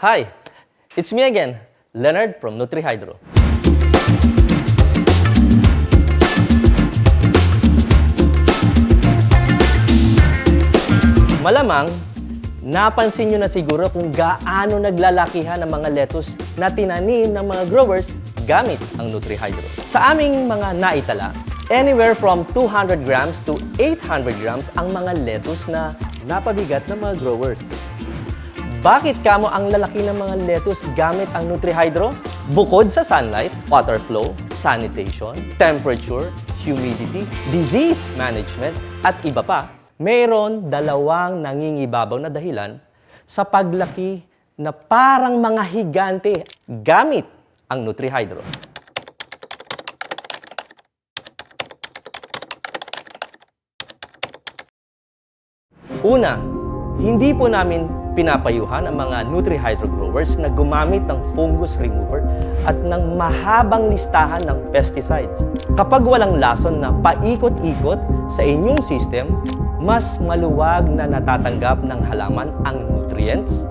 Hi, it's me again, Leonard from NutriHydro. Malamang, napansin nyo na siguro kung gaano naglalakihan ang mga lettuce na tinanim ng mga growers gamit ang NutriHydro. Sa aming mga naitala, anywhere from 200 grams to 800 grams ang mga lettuce na napabigat ng mga growers. Bakit kamo ang lalaki ng mga lettuce gamit ang NutriHydro? Bukod sa sunlight, water flow, sanitation, temperature, humidity, disease management, at iba pa, mayroon dalawang nangingibabaw na dahilan sa paglaki na parang mga higante gamit ang NutriHydro. Una, hindi po namin pinapayuhan ang mga NutriHydro growers na gumamit ng fungus remover at ng mahabang listahan ng pesticides. Kapag walang lason na paikot-ikot sa inyong system, mas maluwag na natatanggap ng halaman ang nutrients,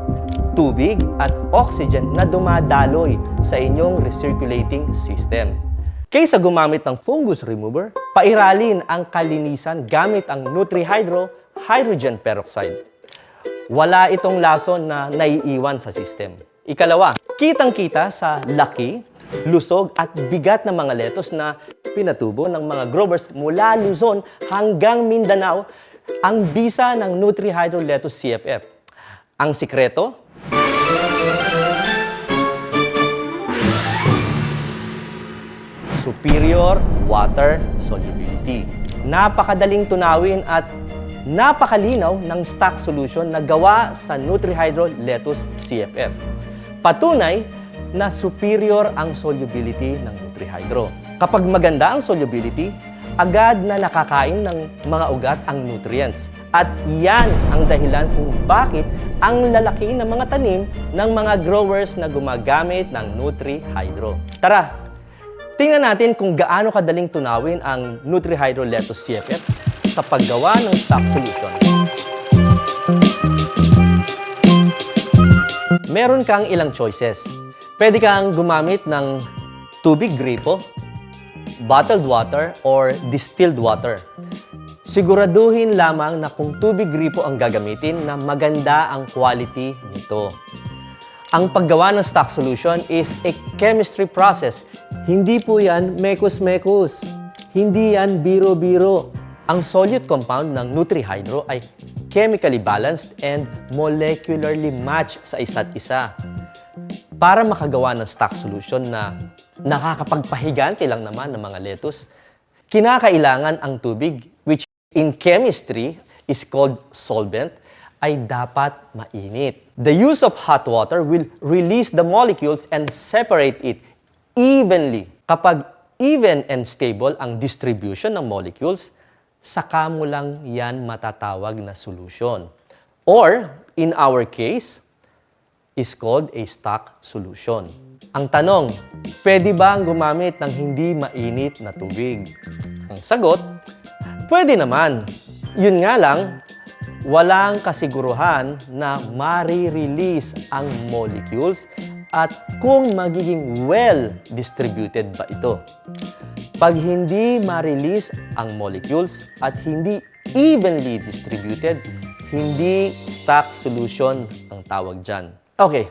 tubig at oxygen na dumadaloy sa inyong recirculating system. Kaysa gumamit ng fungus remover, pairalin ang kalinisan gamit ang NutriHydro Hydrogen Peroxide. Wala itong lason na naiiwan sa system. Ikalawa, kitang-kita sa laki, lusog at bigat ng mga lettuce na pinatubo ng mga growers mula Luzon hanggang Mindanao ang bisa ng NutriHydro Lettuce CFF. Ang sikreto, superior water solubility. Napakadaling tunawin at napakalinaw ng stock solution na gawa sa NutriHydro Lettuce CFF. Patunay na superior ang solubility ng NutriHydro. Kapag maganda ang solubility, agad na nakakain ng mga ugat ang nutrients. At yan ang dahilan kung bakit ang lalaki ng mga tanim ng mga growers na gumagamit ng NutriHydro. Tara, tingnan natin kung gaano kadaling tunawin ang NutriHydro Lettuce CFF sa paggawa ng stock solution. Meron kang ilang choices. Pwede kang gumamit ng tubig gripo, bottled water, or distilled water. Siguraduhin lamang na kung tubig gripo ang gagamitin na maganda ang quality nito. Ang paggawa ng stock solution is a chemistry process. Hindi po yan mekus-mekus. Hindi yan biro-biro. Ang solute compound ng NutriHydro ay chemically balanced and molecularly matched sa isa't isa. Para makagawa ng stock solution na nakakapagpahigante lang naman ng mga lettuce, kinakailangan ang tubig, which in chemistry is called solvent, ay dapat mainit. The use of hot water will release the molecules and separate it evenly. Kapag even and stable ang distribution ng molecules, saka mo lang yan matatawag na solution. Or, in our case, is called a stock solution. Ang tanong, pwede ba ang gumamit ng hindi mainit na tubig? Ang sagot, pwede naman. Yun nga lang, walang kasiguruhan na mari-release ang molecules at kung magiging well-distributed ba ito. Pag hindi ma-release ang molecules at hindi evenly distributed, hindi stock solution ang tawag dyan. Okay,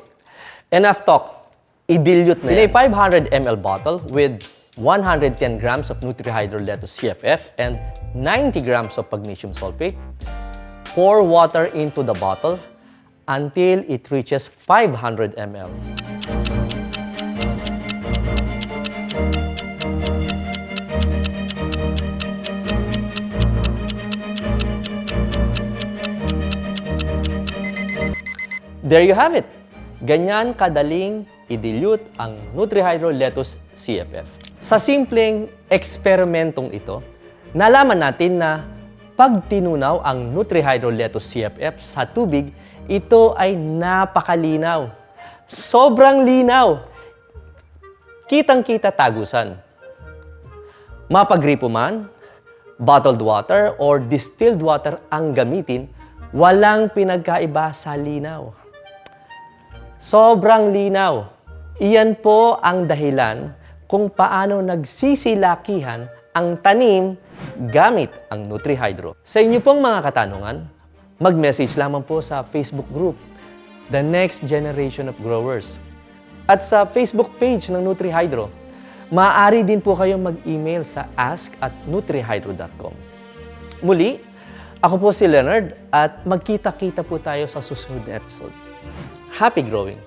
enough talk. I-dilute na In a 500 ml bottle with 110 grams of NutriHydro Lettuce CFF and 90 grams of magnesium sulfate, pour water into the bottle until it reaches 500 ml. There you have it. Ganyan kadaling i-dilute ang NutriHydro Lettuce CFF. Sa simpleng eksperimentong ito, nalaman natin na pag tinunaw ang NutriHydro Lettuce CFF sa tubig, ito ay napakalinaw. Sobrang linaw. Kitang-kita tagusan. Mapagripo man, bottled water or distilled water ang gamitin, walang pinagkaiba sa linaw. Sobrang linaw. Iyan po ang dahilan kung paano nagsisilakihan ang tanim gamit ang NutriHydro. Sa inyo pong mga katanungan, mag-message lamang po sa Facebook group, The Next Generation of Growers. At sa Facebook page ng NutriHydro, maaari din po kayong mag-email sa ask at nutrihydro.com. Muli, ako po si Leonard at magkita-kita po tayo sa susunod na episode. Happy growing!